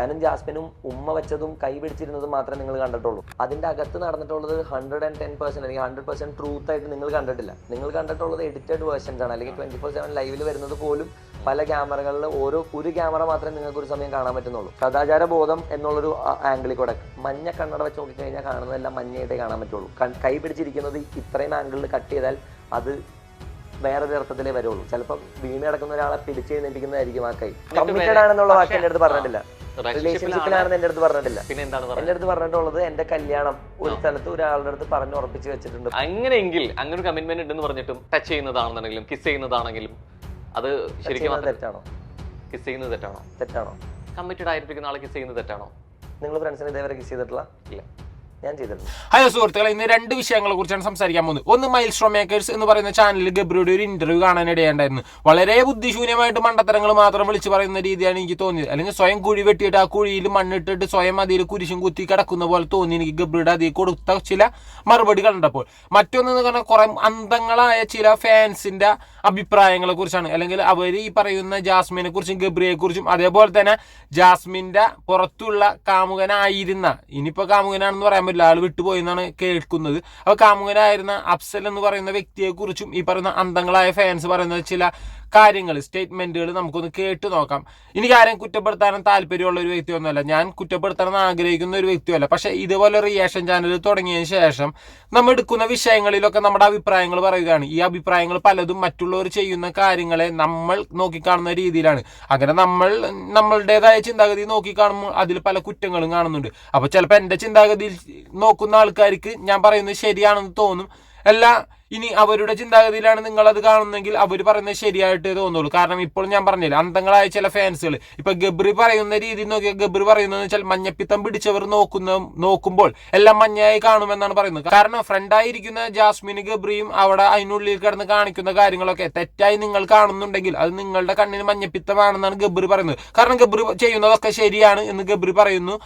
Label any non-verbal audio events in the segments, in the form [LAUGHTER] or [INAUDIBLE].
ഞാനും ജാസ്മിനും ഉമ്മ വെച്ചതും കൈ പിടിച്ചിരുന്നതും മാത്രമേ നിങ്ങൾ കണ്ടിട്ടുള്ളൂ. അതിന്റെ അകത്ത് നടന്നിട്ടുള്ളത് ഹൺഡ്രഡ് ആൻഡ് ടെൻ പെർസെന്റ് അല്ലെങ്കിൽ ഹൺഡ്രഡ് പെർസെന്റ് ട്രൂത്ത് ആയിട്ട് നിങ്ങൾ കണ്ടിട്ടില്ല. നിങ്ങൾ കണ്ടിട്ടുള്ളത് എഡിറ്റഡ് വേർഷൻസ് ആണ്. അല്ലെങ്കിൽ ട്വന്റി ഫോർ സെവൻ ലൈവിൽ വരുന്നത് പോലും പല ക്യാമറകളിൽ ഓരോ ഒരു ക്യാമറ മാത്രമേ നിങ്ങൾക്ക് ഒരു സമയം കാണാൻ പറ്റുന്നുള്ളൂ. സദാചാര ബോധം എന്നുള്ളൊരു ആംഗിളിൽ കൂടെ മഞ്ഞ കണ്ണട വെച്ച് നോക്കിക്കഴിഞ്ഞാൽ കാണുന്നതെല്ലാം മഞ്ഞയായിട്ടേ കാണാൻ പറ്റുള്ളൂ. കൈ പിടിച്ചിരിക്കുന്നത് ഇത്രയും ആംഗിളിൽ കട്ട് ചെയ്താൽ അത് വേറൊരു അർത്ഥത്തിലേ വരുള്ളൂ. ചിലപ്പോൾ വീണ് കിടക്കുന്ന ഒരാളെ പിടിച്ചു എഴുന്നേൽപ്പിക്കുന്നതായിരിക്കും ആ കൈ. കമ്മിറ്റഡ് ആണെന്നുള്ള വാക്ക് എന്റെ അടുത്ത് പറഞ്ഞിട്ടില്ല. റിലേഷൻഷിപ്പിലാണെന്ന് എന്റെ അടുത്ത് പറഞ്ഞിട്ടില്ല. പിന്നെ എന്താണ് എന്റെ അടുത്ത് പറഞ്ഞിട്ടുള്ളത് എന്റെ കല്യാണം ഒരു സ്ഥലത്ത് ഒരാളുടെ അടുത്ത് പറഞ്ഞ് ഉറപ്പിച്ച് വെച്ചിട്ടുണ്ട്. അങ്ങനെയെങ്കിൽ അങ്ങനെ ഒരു കമ്മിറ്റ്മെന്റ് ഉണ്ടെന്ന് പറഞ്ഞിട്ടും ടച്ച് ചെയ്യുന്നതാണെന്നുണ്ടെങ്കിലും കിസ് ചെയ്യുന്നതാണെങ്കിലും അത് ശരിക്കും തെറ്റാണോ? കിസ് ചെയ്യുന്നത് തെറ്റാണോ? തെറ്റാണോ? കമ്മിറ്റഡ് ആയിരിക്കുന്ന ആളെ കിസ് ചെയ്യുന്നത് തെറ്റാണോ? നിങ്ങൾ ഫ്രണ്ട്സിനെ ഇതേവരെ കിസ് ചെയ്തിട്ടില്ല? ഇല്ല. ഞാൻ ചെയ്തിട്ടുണ്ട്. ഹലോ സുഹൃത്തുക്കളെ ഇന്ന് രണ്ട് വിഷയങ്ങളെ കുറിച്ചാണ് സംസാരിക്കാൻ പോകുന്നത്. ഒന്ന് മൈൽ സ്ട്രോ മേക്കേഴ്സ് എന്ന് പറയുന്ന ചാനലിൽ ഗബ്രിയുടെ ഒരു ഇന്റർവ്യൂ കാണാനിടയുണ്ടായിരുന്നു. വളരെ ബുദ്ധിശൂന്യമായിട്ട് മണ്ടത്തരങ്ങൾ മാത്രം വിളിച്ചു പറയുന്ന രീതിയാണ് എനിക്ക് തോന്നിയത്. അല്ലെങ്കിൽ സ്വയം കുഴി വെട്ടിയിട്ട് ആ കുഴിയിൽ മണ്ണിട്ടിട്ട് സ്വയം അതിൽ കുരിശും കുത്തി കിടക്കുന്ന പോലെ തോന്നി എനിക്ക് ഗബ്രിയുടെ അതിൽ കൊടുത്ത ചില മറുപടി കണ്ടപ്പോൾ. മറ്റൊന്ന് പറഞ്ഞാൽ കുറെ അന്ധങ്ങളായ ചില ഫാൻസിന്റെ അഭിപ്രായങ്ങളെ കുറിച്ചാണ്. അല്ലെങ്കിൽ അവർ ഈ പറയുന്ന ജാസ്മിനെ കുറിച്ചും ഗബ്രിയെ കുറിച്ചും അതേപോലെ തന്നെ ജാസ്മിന്റെ പുറത്തുള്ള കാമുകനായിരുന്ന ഇനിയിപ്പോ കാമുകനാണെന്ന് പറയാൻ പറ്റില്ല ആൾ വിട്ടുപോയി എന്നാണ് കേൾക്കുന്നത്. അപ്പോൾ കാമുകനായിരുന്ന അഫ്സൽ എന്ന് പറയുന്ന വ്യക്തിയെക്കുറിച്ചും ഈ പറയുന്ന അന്ധങ്ങളായ ഫാൻസ് പറയുന്ന ചില കാര്യങ്ങൾ സ്റ്റേറ്റ്മെന്റുകൾ നമുക്കൊന്ന് കേട്ട് നോക്കാം. എനിക്ക് ആരെയും കുറ്റപ്പെടുത്താനും താല്പര്യമുള്ള ഒരു വ്യക്തിയൊന്നുമല്ല. ഞാൻ കുറ്റപ്പെടുത്തണമെന്ന് ആഗ്രഹിക്കുന്ന ഒരു വ്യക്തിയല്ല പക്ഷേ ഇതുപോലെ റിയാക്ഷൻ ചാനൽ തുടങ്ങിയതിന് ശേഷം നമ്മൾ എടുക്കുന്ന വിഷയങ്ങളിലൊക്കെ നമ്മുടെ അഭിപ്രായങ്ങൾ പറയുകയാണ്. ഈ അഭിപ്രായങ്ങൾ പലതും മറ്റുള്ളവർ ചെയ്യുന്ന കാര്യങ്ങളെ നമ്മൾ നോക്കിക്കാണുന്ന രീതിയിലാണ്. അങ്ങനെ നമ്മൾ നമ്മളുടേതായ ചിന്താഗതി നോക്കിക്കാണുമ്പോൾ അതിൽ പല കുറ്റങ്ങളും കാണുന്നുണ്ട്. അപ്പോൾ ചിലപ്പോൾ എന്റെ ചിന്താഗതിയിൽ നോക്കുന്ന ആൾക്കാർക്ക് ഞാൻ പറയുന്നത് ശരിയാണെന്ന് തോന്നും. അല്ല ഇനി അവരുടെ ചിന്താഗതിയിലാണ് നിങ്ങൾ അത് കാണുന്നെങ്കിൽ അവർ പറയുന്നത് ശരിയായിട്ട് തോന്നുള്ളൂ. കാരണം ഇപ്പോൾ ഞാൻ പറഞ്ഞില്ല അന്തങ്ങളായ ചില ഫാൻസുകൾ ഇപ്പൊ ഗബ്രി പറയുന്ന രീതി നോക്കിയാൽ ഗബ്രി പറയുന്നത് വെച്ചാൽ മഞ്ഞപ്പിത്തം പിടിച്ചവർ നോക്കുന്ന നോക്കുമ്പോൾ എല്ലാം മഞ്ഞയായി കാണുമെന്നാണ് പറയുന്നത്. കാരണം ഫ്രണ്ടായിരിക്കുന്ന ജാസ്മിന് ഗബ്രിയും അവിടെ അതിനുള്ളിൽ കിടന്ന് കാണിക്കുന്ന കാര്യങ്ങളൊക്കെ തെറ്റായി നിങ്ങൾ കാണുന്നുണ്ടെങ്കിൽ അത് നിങ്ങളുടെ കണ്ണിന് മഞ്ഞപ്പിത്തമാണെന്നാണ് ഗബ്രി പറയുന്നത്. കാരണം ഗബ്രി ചെയ്യുന്നതൊക്കെ ശരിയാണ് എന്ന് ഗബ്രി പറയുന്നു.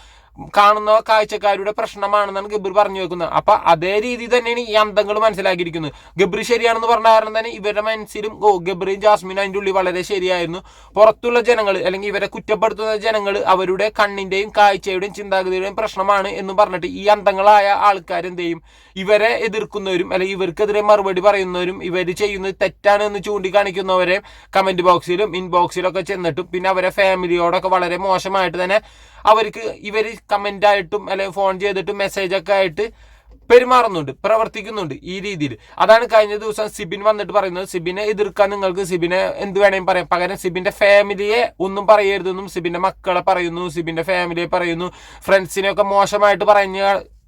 കാണുന്ന കാഴ്ചക്കാരുടെ പ്രശ്നമാണെന്നാണ് ഗബ്രി പറഞ്ഞു വെക്കുന്നത്. അപ്പൊ അതേ രീതി തന്നെയാണ് ഈ അന്തങ്ങൾ മനസ്സിലാക്കിയിരിക്കുന്നത്. ഗബ്രി ശരിയാണെന്ന് പറഞ്ഞ കാരണം തന്നെ ഇവരുടെ മനസ്സിലും ഓ ഗബ്രിയും ജാസ്മിനും അതിന്റെ ഉള്ളിൽ വളരെ ശരിയായിരുന്നു. പുറത്തുള്ള ജനങ്ങൾ അല്ലെങ്കിൽ ഇവരെ കുറ്റപ്പെടുത്തുന്ന ജനങ്ങൾ അവരുടെ കണ്ണിന്റെയും കാഴ്ചയുടെയും ചിന്താഗതിയുടെയും പ്രശ്നമാണ് എന്ന് പറഞ്ഞിട്ട് ഈ അന്തങ്ങളായ ആൾക്കാരെന്ത് ചെയ്യും? ഇവരെ എതിർക്കുന്നവരും അല്ലെങ്കിൽ ഇവർക്കെതിരെ മറുപടി പറയുന്നവരും ഇവർ ചെയ്യുന്നത് തെറ്റാണ് എന്ന് ചൂണ്ടിക്കാണിക്കുന്നവരെ കമന്റ് ബോക്സിലും ഇൻബോക്സിലും ഒക്കെ ചെന്നിട്ടും പിന്നെ അവരെ ഫാമിലിയോടൊക്കെ വളരെ മോശമായിട്ട് തന്നെ അവർക്ക് ഇവർ കമന്റ് ആയിട്ടും അല്ലെങ്കിൽ ഫോൺ ചെയ്തിട്ടും മെസ്സേജ് ഒക്കെ ആയിട്ട് പെരുമാറുന്നുണ്ട് പ്രവർത്തിക്കുന്നുണ്ട് ഈ രീതിയിൽ. അതാണ് കഴിഞ്ഞ ദിവസം സിബിൻ വന്നിട്ട് പറയുന്നത്. സിബിനെ എതിർക്കാൻ നിങ്ങൾക്ക് സിബിനെ എന്ത് വേണമെങ്കിലും പറയാം. പകരം സിബിന്റെ ഫാമിലിയെ ഒന്നും പറയരുതെന്നും സിബിന്റെ മക്കളെ പറയുന്നു സിബിന്റെ ഫാമിലിയെ പറയുന്നു. ഫ്രണ്ട്സിനെയൊക്കെ മോശമായിട്ട് പറഞ്ഞ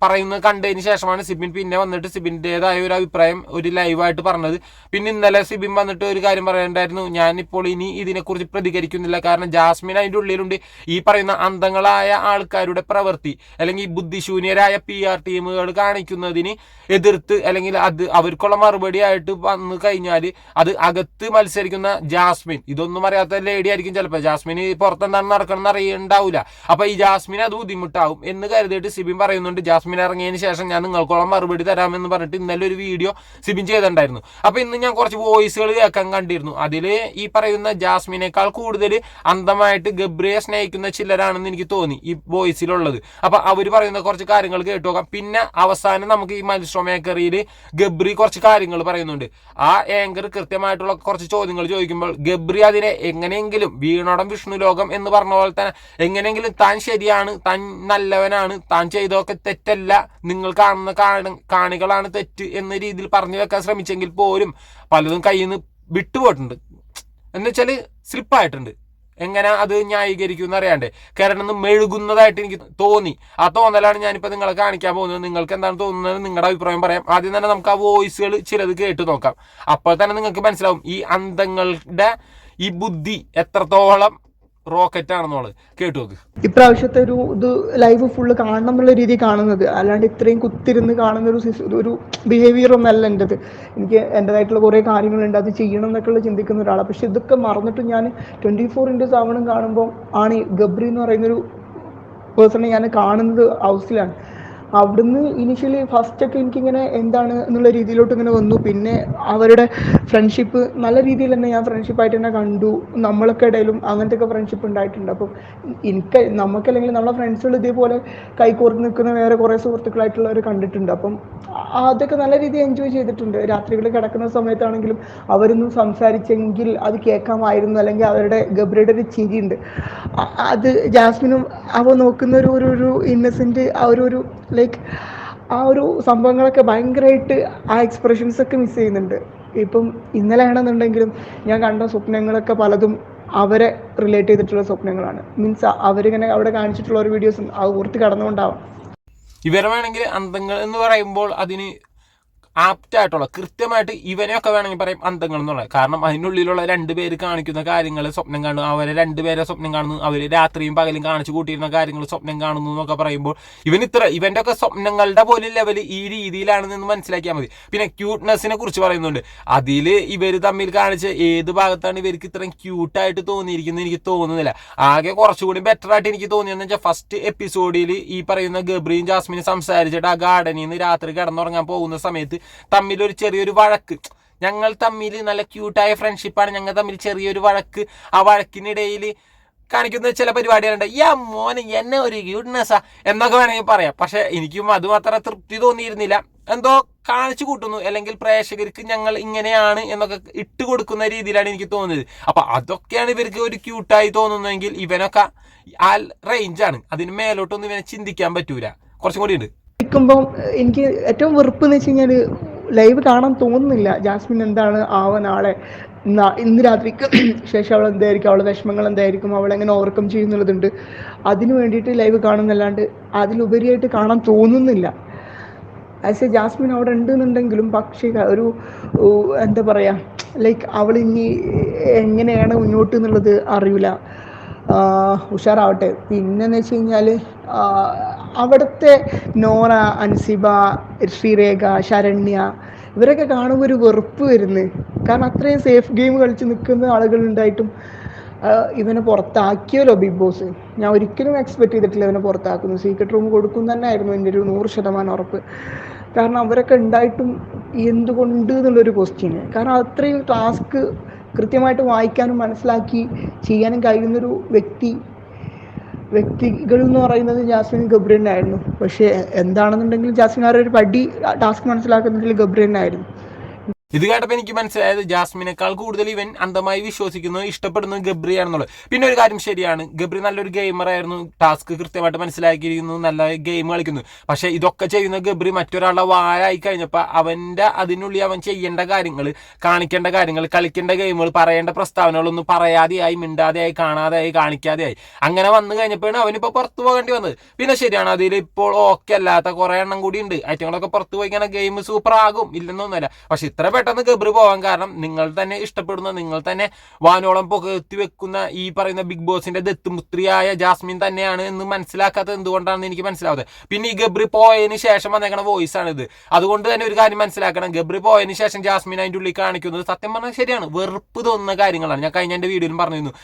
പറയുന്നത് കണ്ടതിന് ശേഷമാണ് സിബിൻ പിന്നെ വന്നിട്ട് സിബിന്റെതായ ഒരു അഭിപ്രായം ഒരു ലൈവായിട്ട് പറഞ്ഞത്. പിന്നെ ഇന്നലെ സിബിൻ വന്നിട്ട് ഒരു കാര്യം പറയണ്ടായിരുന്നു. ഞാനിപ്പോൾ ഇനി ഇതിനെക്കുറിച്ച് പ്രതികരിക്കുന്നില്ല. കാരണം ജാസ്മിൻ അതിന്റെ ഉള്ളിലുണ്ട്. ഈ പറയുന്ന അന്ധങ്ങളായ ആൾക്കാരുടെ പ്രവൃത്തി അല്ലെങ്കിൽ ബുദ്ധിശൂന്യരായ പി ആർ ടീമുകൾ കാണിക്കുന്നതിന് എതിർത്ത് അല്ലെങ്കിൽ അത് അവർക്കുള്ള മറുപടി ആയിട്ട് വന്നു കഴിഞ്ഞാൽ അത് അകത്ത് മത്സരിക്കുന്ന ജാസ്മിൻ ഇതൊന്നും അറിയാത്ത ലേഡി ആയിരിക്കും ചിലപ്പോൾ. ജാസ്മിന് പുറത്തെന്താണ് നടക്കണം എന്ന് അറിയണ്ടാവില്ല അപ്പോൾ ഈ ജാസ്മിൻ അത് ബുദ്ധിമുട്ടാവും എന്ന് കരുതിയിട്ട് സിബിൻ പറയുന്നുണ്ട്. ജാസ്മിൻ ഇറങ്ങിയതിന് ശേഷം ഞാൻ നിങ്ങൾക്കോളം മറുപടി തരാമെന്ന് പറഞ്ഞിട്ട് ഇന്നലെ ഒരു വീഡിയോ സിബിൻ ചെയ്തിട്ടുണ്ടായിരുന്നു. അപ്പോൾ ഇന്ന് ഞാൻ കുറച്ച് വോയിസുകൾ കേൾക്കാൻ കണ്ടിരുന്നു. അതിൽ ഈ പറയുന്ന ജാസ്മിനേക്കാൾ കൂടുതൽ അന്തമായിട്ട് ഗബ്രിയെ സ്നേഹിക്കുന്ന ചിലരാണെന്ന് എനിക്ക് തോന്നി ഈ വോയിസിലുള്ളത്. അപ്പോൾ അവർ പറയുന്ന കുറച്ച് കാര്യങ്ങൾ കേട്ടു നോക്കാം. പിന്നെ അവസാനം നമുക്ക് ഈ മത്സ്യ മേക്കറിയിൽ ഗബ്രി കുറച്ച് കാര്യങ്ങൾ പറയുന്നുണ്ട്. ആ ഏങ്കർ കൃത്യമായിട്ടുള്ള കുറച്ച് ചോദ്യങ്ങൾ ചോദിക്കുമ്പോൾ ഗബ്രി അതിനെ എങ്ങനെയെങ്കിലും വീണോടം വിഷ്ണു ലോകം എന്ന് പറഞ്ഞ പോലെ തന്നെ എങ്ങനെയെങ്കിലും താൻ ശരിയാണ് താൻ നല്ലവനാണ് താൻ ചെയ്തതൊക്കെ തെറ്റല്ല നിങ്ങൾ കാണുന്ന കാണ- കാണികളാണ് തെറ്റ് എന്ന രീതിയിൽ പറഞ്ഞു വെക്കാൻ ശ്രമിച്ചെങ്കിൽ പോലും പലതും കയ്യിൽ നിന്ന് വിട്ടുപോയിട്ടുണ്ട് എന്നുവെച്ചാൽ സ്ലിപ്പായിട്ടുണ്ട്. എങ്ങനെ അത് ന്യായീകരിക്കും എന്നറിയാണ്ട് കാരണം ഒന്ന് മെഴുകുന്നതായിട്ട് എനിക്ക് തോന്നി. ആ തോന്നലാണ് ഞാനിപ്പോൾ നിങ്ങളെ കാണിക്കാൻ പോകുന്നത്. നിങ്ങൾക്ക് എന്താണ് തോന്നുന്നത്? നിങ്ങളുടെ അഭിപ്രായം പറയാം. ആദ്യം തന്നെ നമുക്ക് ആ വോയിസുകൾ ചിലത് കേട്ട് നോക്കാം. അപ്പോൾ തന്നെ നിങ്ങൾക്ക് മനസ്സിലാവും ഈ അന്ധങ്ങളുടെ ഈ ബുദ്ധി എത്രത്തോളം റോക്കറ്റ് ആണെന്നുള്ളത് കേട്ടു നോക്ക്. ഇപ്രാവശ്യത്തെ ഒരു ഇത് ലൈവ് ഫുള്ള് കാണണം എന്നുള്ള രീതി കാണുന്നത്. അല്ലാണ്ട് ഇത്രയും കുത്തിരുന്ന് കാണുന്ന ഒരു ഒരു ബിഹേവിയർ ഒന്നല്ല എന്റെത് എനിക്ക് എന്റെതായിട്ടുള്ള കുറേ കാര്യങ്ങളുണ്ട്. അത് ചെയ്യണം എന്നൊക്കെ ഉള്ള ചിന്തിക്കുന്ന ഒരാളാണ് പക്ഷെ ഇതൊക്കെ മറന്നിട്ട് ഞാൻ ട്വന്റി ഫോർ ഇന്റു സെവനും കാണുമ്പോൾ ആണ് ഗബ്രി എന്ന് പറയുന്നൊരു പേഴ്സണെ ഞാൻ കാണുന്നത് ഹൗസിലാണ് അവിടുന്ന് ഇനിഷ്യലി ഫസ്റ്റ് ഫസ്റ്റൊക്കെ എനിക്കിങ്ങനെ എന്താണ് എന്നുള്ള രീതിയിലോട്ട് ഇങ്ങനെ വന്നു. പിന്നെ അവരുടെ ഫ്രണ്ട്ഷിപ്പ് നല്ല രീതിയിൽ തന്നെ ഞാൻ ഫ്രണ്ട്ഷിപ്പായിട്ട് തന്നെ കണ്ടു. നമ്മളൊക്കെ ഇടയിലും അങ്ങനത്തെ ഒക്കെ ഫ്രണ്ട്ഷിപ്പ് ഉണ്ടായിട്ടുണ്ട്. അപ്പം എനിക്ക് നമുക്ക് അല്ലെങ്കിൽ നമ്മളെ ഫ്രണ്ട്സുകൾ ഇതേപോലെ കൈകോർത്ത് നിൽക്കുന്ന വേറെ കുറേ സുഹൃത്തുക്കളായിട്ടുള്ളവർ കണ്ടിട്ടുണ്ട്. അപ്പം അതൊക്കെ നല്ല രീതിയിൽ എൻജോയ് ചെയ്തിട്ടുണ്ട്. രാത്രികളിൽ കിടക്കുന്ന സമയത്താണെങ്കിലും അവരൊന്നും സംസാരിച്ചെങ്കിൽ അത് കേൾക്കാമായിരുന്നു. അല്ലെങ്കിൽ അവരുടെ ഗബ്രയുടെ ഒരു ചിരിയുണ്ട്. അത് ജാസ്മിനും അവ നോക്കുന്ന ഒരു ഒരു ഇന്നസെന്റ് ആ ഒരു ലൈക്ക് ആ ഒരു സംഭവങ്ങളൊക്കെ ഭയങ്കരമായിട്ട് ആ എക്സ്പ്രഷൻസ് ഒക്കെ മിസ് ചെയ്യുന്നുണ്ട്. ഇപ്പം ഇന്നലെ ആണെന്നുണ്ടെങ്കിലും ഞാൻ കണ്ട സ്വപ്നങ്ങളൊക്കെ പലതും അവരെ റിലേറ്റ് ചെയ്തിട്ടുള്ള സ്വപ്നങ്ങളാണ്. മീൻസ് അവരിങ്ങനെ അവിടെ കാണിച്ചിട്ടുള്ള ഒരു വീഡിയോസും ആ ഓർത്ത് കടന്നുകൊണ്ടാവാം. ഇവരെ വേണമെങ്കിൽ അന്തങ്ങൾ എന്ന് പറയുമ്പോൾ അതിന് ആപ്റ്റ് ആയിട്ടുള്ള കൃത്യമായിട്ട് ഇവനെയൊക്കെ വേണമെങ്കിൽ പറയും അന്തങ്ങൾ എന്നുള്ളത് കാരണം അതിനുള്ളിലുള്ള രണ്ട് പേര് കാണിക്കുന്ന കാര്യങ്ങൾ സ്വപ്നം കാണുന്നു അവരെ രണ്ടുപേരെ സ്വപ്നം കാണുന്നു. അവർ രാത്രിയും പകലും കാണിച്ചു കൂട്ടിയിരുന്ന കാര്യങ്ങൾ സ്വപ്നം കാണുന്നു എന്നൊക്കെ പറയുമ്പോൾ ഇവൻ ഇത്ര ഇവന്റെ ഒക്കെ സ്വപ്നങ്ങളുടെ പോലും ലെവൽ ഈ രീതിയിലാണെന്ന് മനസ്സിലാക്കിയാൽ മതി. പിന്നെ ക്യൂട്ട്നെസ്സിനെ കുറിച്ച് പറയുന്നുണ്ട്. അതിൽ ഇവർ തമ്മിൽ കാണിച്ച ഏത് ഭാഗത്താണ് ഇവർക്ക് ഇത്രയും ക്യൂട്ടായിട്ട് തോന്നിയിരിക്കുന്നത് എനിക്ക് തോന്നുന്നില്ല. ആകെ കുറച്ചുകൂടി ബെറ്റർ ആയിട്ട് എനിക്ക് തോന്നിയെന്ന് വെച്ചാൽ ഫസ്റ്റ് എപ്പിസോഡിൽ ഈ പറയുന്ന ഗബ്രിയും ജാസ്മിനും സംസാരിച്ചിട്ട് ആ ഗാർഡനിൽ നിന്ന് രാത്രി കിടന്നുറങ്ങാൻ പോകുന്ന സമയത്ത് തമ്മിൽ ഒരു ചെറിയൊരു വഴക്ക്. ഞങ്ങൾ തമ്മിൽ നല്ല ക്യൂട്ടായ ഫ്രണ്ട്ഷിപ്പാണ് ഞങ്ങൾ തമ്മിൽ ചെറിയൊരു വഴക്ക്. ആ വഴക്കിനിടയിൽ കാണിക്കുന്ന ചില പരിപാടികളുണ്ട്. യാ മോനെ എന്നെ ഒരു ക്യൂട്ട്നെസ്സാ എന്നൊക്കെ വേണമെങ്കിൽ പറയാം. പക്ഷെ എനിക്കും അതുമാത്ര തൃപ്തി തോന്നിയിരുന്നില്ല. എന്തോ കാണിച്ചു കൂട്ടുന്നു. അല്ലെങ്കിൽ പ്രേക്ഷകർക്ക് ഞങ്ങൾ ഇങ്ങനെയാണ് എന്നൊക്കെ ഇട്ട് കൊടുക്കുന്ന രീതിയിലാണ് എനിക്ക് തോന്നുന്നത് അപ്പൊ അതൊക്കെയാണ് ഇവർക്ക് ഒരു ക്യൂട്ടായി തോന്നുന്നതെങ്കിൽ ഇവനൊക്കെ ആ റേഞ്ചാണ് അതിന് മേലോട്ടൊന്നും ഇവനെ ചിന്തിക്കാൻ പറ്റൂല. കുറച്ചും കൂടി ഉണ്ട്. ഇരിക്കുമ്പം എനിക്ക് ഏറ്റവും വെറുപ്പ് എന്ന് വെച്ച് കഴിഞ്ഞാൽ ലൈവ് കാണാൻ തോന്നുന്നില്ല. ജാസ്മിൻ എന്താണ് ആവ നാളെ? ഇന്ന് രാത്രിക്ക് [CLEARS THROAT] ശേഷം അവൾ എന്തായിരിക്കും? അവളെ വിഷമങ്ങൾ എന്തായിരിക്കും? അവൾ എങ്ങനെ ഓവർകം ചെയ്യുന്നുള്ളതുണ്ട്. അതിനു വേണ്ടിയിട്ട് ലൈവ് കാണുന്നല്ലാണ്ട് അതിലുപരിയായിട്ട് കാണാൻ തോന്നുന്നില്ല. ആസ് എ ജാസ്മിൻ അവിടെ ഉണ്ടെന്നുണ്ടെങ്കിലും പക്ഷേ ഒരു എന്താ പറയുക ലൈക്ക് അവൾ ഇനി എങ്ങനെയാണ് മുന്നോട്ട് എന്നുള്ളത് അറിയില്ല ഉഷാറാവട്ടെ. പിന്നെന്ന് വെച്ച് കഴിഞ്ഞാൽ അവിടുത്തെ നോറ അൻസിബ ശ്രീരേഖ ശരണ്യ ഇവരൊക്കെ കാണുമ്പോൾ ഒരു വെറുപ്പ് വരുന്നത് കാരണം അത്രയും സേഫ് ഗെയിം കളിച്ച് നിൽക്കുന്ന ആളുകളുണ്ടായിട്ടും ഉണ്ടായിട്ടും ഇവനെ പുറത്താക്കിയല്ലോ ബിഗ് ബോസ് ഞാൻ ഒരിക്കലും എക്സ്പെക്ട് ചെയ്തിട്ടില്ല ഇവനെ പുറത്താക്കുന്നു സീക്രട്ട് റൂം കൊടുക്കും തന്നെ ആയിരുന്നു എന്റെ ഒരു നൂറ് ശതമാനം ഉറപ്പ്. കാരണം അവരൊക്കെ ഉണ്ടായിട്ടും എന്തുകൊണ്ട് എന്നുള്ളൊരു ക്വസ്റ്റ്യന് കാരണം അത്രയും ടാസ്ക് കൃത്യമായിട്ട് വായിക്കാനും മനസ്സിലാക്കി ചെയ്യാനും കഴിയുന്നൊരു വ്യക്തി വ്യക്തികൾ എന്ന് പറയുന്നത് ജാസ്മിൻ ഗബ്രിയനായിരുന്നു പക്ഷേ എന്താണെന്നുണ്ടെങ്കിൽ ജാസ്മിൻ ആ ഒരു പടി ടാസ്ക് മനസ്സിലാക്കുന്നതിൽ ഗബ്രിയനായിരുന്നു ഇത് കേട്ടപ്പോൾ എനിക്ക് മനസ്സിലായത് ജാസ്മിനേക്കാൾ കൂടുതൽ ഇവൻ അന്ധമായി വിശ്വസിക്കുന്നു ഇഷ്ടപ്പെടുന്നത് ഗബ്രിയാണെന്നുള്ളത് പിന്നെ ഒരു കാര്യം ശരിയാണ്. ഗബ്രി നല്ലൊരു ഗെയിമർ ആയിരുന്നു. ടാസ്ക് കൃത്യമായിട്ട് മനസ്സിലാക്കിയിരിക്കുന്നു നല്ല ഗെയിം കളിക്കുന്നു. പക്ഷേ ഇതൊക്കെ ചെയ്യുന്ന ഗബ്രി മറ്റൊരാളുടെ വായായി കഴിഞ്ഞപ്പോൾ അവന്റെ അതിനുള്ളിൽ അവൻ ചെയ്യേണ്ട കാര്യങ്ങൾ കാണിക്കേണ്ട കാര്യങ്ങൾ കളിക്കേണ്ട ഗെയിമുകൾ പറയേണ്ട പ്രസ്താവനകളൊന്നും പറയാതെയായി മിണ്ടാതെയായി കാണാതെയായി കാണിക്കാതെയായി. അങ്ങനെ വന്നു കഴിഞ്ഞപ്പോഴാണ് അവനിപ്പോൾ പുറത്തു പോകേണ്ടി വന്നത്. പിന്നെ ശരിയാണ് അതിൽ ഇപ്പോൾ ഓക്കെ അല്ലാത്ത കുറേ എണ്ണം കൂടി ഉണ്ട്. ഐറ്റങ്ങളൊക്കെ പുറത്തു പോയി ഗെയിം സൂപ്പർ ആകും. ഇല്ലെന്നൊന്നുമല്ല പക്ഷെ ഇത്ര പെട്ടെന്ന് ഗബ്രി പോകാൻ കാരണം നിങ്ങൾ തന്നെ ഇഷ്ടപ്പെടുന്ന നിങ്ങൾ തന്നെ വാനോളം പുകഴ്ത്തി വെക്കുന്ന ഈ പറയുന്ന ബിഗ് ബോസിന്റെ ദത്തുമുത്രിയായ ജാസ്മിൻ തന്നെയാണ് എന്ന് മനസ്സിലാക്കാത്തത് എന്തുകൊണ്ടാണെന്ന് എനിക്ക് മനസ്സിലാവുന്നത് പിന്നെ ഈ ഗബ്രി പോയതിന് ശേഷം വന്നേക്കണ വോയിസ് ആണ് ഇത് അതുകൊണ്ട് തന്നെ ഒരു കാര്യം മനസ്സിലാക്കണം. ഗബ്രി പോയതിന് ശേഷം ജാസ്മിൻ അതിന്റെ ഉള്ളിൽ കാണിക്കുന്നത് സത്യം പറഞ്ഞാൽ ശരിയാണ്. വെറുപ്പ് തോന്നുന്ന കാര്യങ്ങളാണ്. ഞാൻ കഴിഞ്ഞ എന്റെ വീഡിയോയിലും പറഞ്ഞിരുന്നു.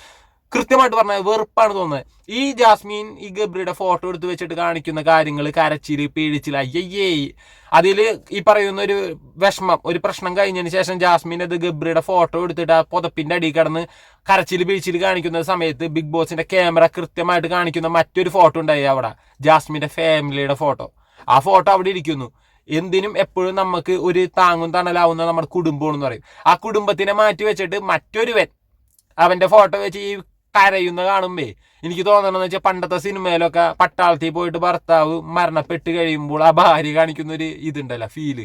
കൃത്യമായിട്ട് പറഞ്ഞാൽ വെറുപ്പാണ് തോന്നുന്നത്. ഈ ജാസ്മിൻ ഈ ഗബ്രിയുടെ ഫോട്ടോ എടുത്ത് വെച്ചിട്ട് കാണിക്കുന്ന കാര്യങ്ങൾ കരച്ചിൽ പീഴിച്ചിൽ അയ്യേ അതിൽ ഈ പറയുന്ന ഒരു വിഷമം ഒരു പ്രശ്നം കഴിഞ്ഞതിന് ശേഷം ജാസ്മിൻ അത് ഗബ്രിയുടെ ഫോട്ടോ എടുത്തിട്ട് ആ പുതപ്പിന്റെ അടിയിൽ കിടന്ന് കരച്ചിൽ പീഴിച്ചിൽ കാണിക്കുന്ന സമയത്ത് ബിഗ് ബോസിന്റെ ക്യാമറ കൃത്യമായിട്ട് കാണിക്കുന്ന മറ്റൊരു ഫോട്ടോ ഉണ്ടായി അവിടെ. ജാസ്മിന്റെ ഫാമിലിയുടെ ഫോട്ടോ ആ ഫോട്ടോ അവിടെ ഇരിക്കുന്നു. എന്തിനും എപ്പോഴും നമുക്ക് ഒരു താങ്ങും തണലാവുന്ന നമ്മുടെ കുടുംബമാണെന്ന് പറയും. ആ കുടുംബത്തിനെ മാറ്റി വെച്ചിട്ട് മറ്റൊരുവൻ അവന്റെ ഫോട്ടോ വെച്ച് ഈ കരയുന്ന കാണുമ്പേ എനിക്ക് തോന്നണമെന്ന് വെച്ചാൽ പണ്ടത്തെ സിനിമയിലൊക്കെ പട്ടാളത്തിൽ പോയിട്ട് ഭർത്താവ് മരണപ്പെട്ട് കഴിയുമ്പോൾ ആ ഭാര്യ കാണിക്കുന്ന ഒരു ഇതുണ്ടല്ലോ ഫീൽ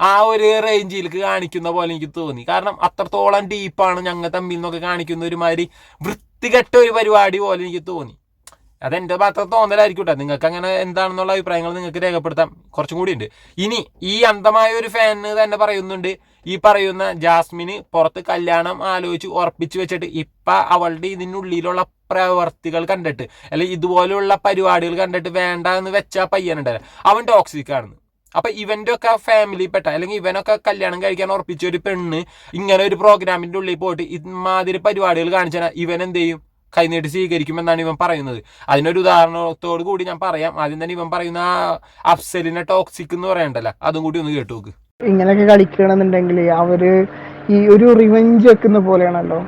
ആ ഒരു റേഞ്ചിലേക്ക് കാണിക്കുന്ന പോലെ എനിക്ക് തോന്നി. കാരണം അത്രത്തോളം ഡീപ്പാണ് ഞങ്ങൾ തമ്മിൽ നിന്നൊക്കെ കാണിക്കുന്ന ഒരുമാതിരി വൃത്തികെട്ട ഒരു പരിപാടി പോലെ എനിക്ക് തോന്നി. അതെന്റെ മാത്രം തോന്നലായിരിക്കും നിങ്ങൾക്ക് അങ്ങനെ എന്താണെന്നുള്ള അഭിപ്രായങ്ങൾ നിങ്ങൾക്ക് രേഖപ്പെടുത്താം. കുറച്ചും കൂടി ഉണ്ട് ഇനി ഈ അന്ധമായ ഒരു ഫാന് തന്നെ പറയുന്നുണ്ട്. ഈ പറയുന്ന ജാസ്മിന് പുറത്ത് കല്യാണം ആലോചിച്ച് ഉറപ്പിച്ചു വെച്ചിട്ട് ഇപ്പൊ അവളുടെ ഇതിനുള്ളിലുള്ള പ്രവർത്തികൾ കണ്ടിട്ട് അല്ലെങ്കിൽ ഇതുപോലെയുള്ള പരിപാടികൾ കണ്ടിട്ട് വേണ്ട എന്ന് വെച്ച പയ്യനുണ്ടല്ലോ അവൻ ടോക്സിക് ആണെന്ന്. അപ്പൊ ഇവന്റെ ഒക്കെ ഫാമിലി പെട്ട അല്ലെങ്കിൽ ഇവനൊക്കെ കല്യാണം കഴിക്കാൻ ഉറപ്പിച്ച ഒരു പെണ്ണ് ഇങ്ങനെ ഒരു പ്രോഗ്രാമിന്റെ ഉള്ളിൽ പോയിട്ട് ഇമാതിരി പരിപാടികൾ കാണിച്ചാൽ ഇവൻ എന്ത് ചെയ്യും? കൈനീട്ടി സ്വീകരിക്കുമെന്നാണ് ഇവൻ പറയുന്നത്. അതിനൊരു ഉദാഹരണത്തോട് കൂടി ഞാൻ പറയാം. ആദ്യം തന്നെ ഇവൻ പറയുന്ന ആ അഫ്സലിനെ ടോക്സിക് എന്ന് പറയണ്ടല്ലോ. അതും കൂടി ഒന്ന് കേട്ടു നോക്ക്. ഇങ്ങനെയൊക്കെ കളിക്കണമെന്നുണ്ടെങ്കിൽ അവർ ഈ ഒരു റിവഞ്ച് വെക്കുന്ന പോലെയാണല്ലോ.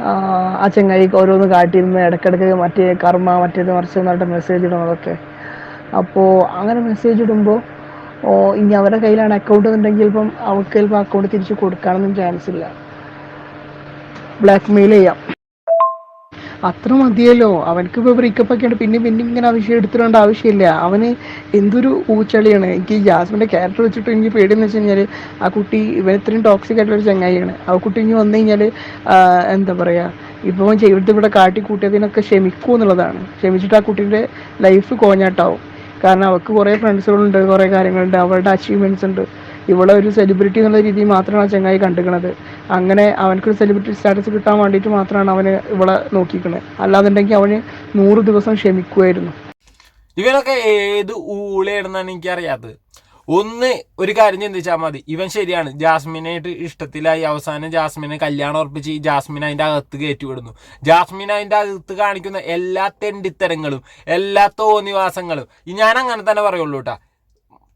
ആ, ചങ്ങായിക്ക് ഓരോന്ന് കാട്ടിയിരുന്ന് ഇടക്കിടക്ക് മറ്റേ കർമ്മ മറ്റേത് മറിച്ച് എന്നിട്ട് മെസ്സേജ് ഇടുന്നതൊക്കെ അപ്പോൾ അങ്ങനെ മെസ്സേജ് ഇടുമ്പോൾ ഓ ഇനി അവരുടെ കയ്യിലാണ് അക്കൗണ്ട് എന്നുണ്ടെങ്കിൽ ഇപ്പം അവർക്ക് ചിലപ്പോൾ അക്കൗണ്ട് തിരിച്ച് കൊടുക്കാനൊന്നും ചാൻസ് ഇല്ല. ബ്ലാക്ക് മെയിൽ ചെയ്യാം. അത്ര മതിയല്ലോ. അവനക്ക് ഇപ്പോൾ ബ്രേക്കപ്പ് ഒക്കെ ഉണ്ട്. പിന്നെ പിന്നെ ഇങ്ങനെ ആ വിഷയം എടുത്തിടേണ്ട ആവശ്യമില്ല. അവന് എന്തൊരു ഊച്ചളിയാണ്. എനിക്ക് ജാസ്മിന്റെ ക്യാരക്ടർ വെച്ചിട്ട് എനിക്ക് പേടിയെന്ന് വെച്ച് കഴിഞ്ഞാൽ ആ കുട്ടി ഇവൻ ഇത്രയും ടോക്സിക് ആയിട്ടുള്ള ഒരു ചങ്ങായിയാണ്. ആ കുട്ടി ഇനി വന്നു കഴിഞ്ഞാൽ എന്താ പറയുക ഇപ്പോൾ ചെയ്തിട്ട് ഇവിടെ കാട്ടി കൂട്ടിയതിനൊക്കെ ക്ഷമിക്കൂ എന്നുള്ളതാണ്. ക്ഷമിച്ചിട്ട് ആ കുട്ടിയുടെ ലൈഫ് കോഞ്ഞാട്ടാവും. കാരണം അവൾക്ക് കുറേ ഫ്രണ്ട്സുകളുണ്ട് കുറേ കാര്യങ്ങളുണ്ട്. അവളുടെ അച്ചീവ്മെന്റ്സ് ഉണ്ട്. ഇവളെ ഒരു സെലിബ്രിറ്റി എന്നുള്ള രീതിയിൽ മാത്രമാണ് ചങ്ങായി കണ്ടുക്കണത്. അങ്ങനെ അവനക്കൊരു സെലിബ്രിറ്റി സ്റ്റാറ്റസ് കിട്ടാൻ വേണ്ടിയിട്ട് മാത്രമാണ് അവന് ഇവളെ നോക്കിക്കണത് അല്ലാന്നുണ്ടെങ്കിൽ അവന് നൂറ് ദിവസം ക്ഷമിക്കുമായിരുന്നു ഇവനൊക്കെ ഏത് ഊളയാണെന്നാണ് എനിക്കറിയാത്തത്. ഒന്ന് ഒരു കാര്യം ചിന്തിച്ചാൽ മതി. ഇവൻ ശരിയാണ്. ജാസ്മിനായിട്ട് ഇഷ്ടത്തിലായി. അവസാനം ജാസ്മിനെ കല്യാണം ഉറപ്പിച്ച് ഈ ജാസ്മിൻ അതിന്റെ അകത്ത് കയറ്റി വിടുന്നു. ജാസ്മിൻ അതിന്റെ അകത്ത് കാണിക്കുന്ന എല്ലാ തെണ്ടിത്തരങ്ങളും എല്ലാ തോന്നിവാസങ്ങളും ഞാൻ അങ്ങനെ തന്നെ പറയുള്ളൂ കേട്ടാ.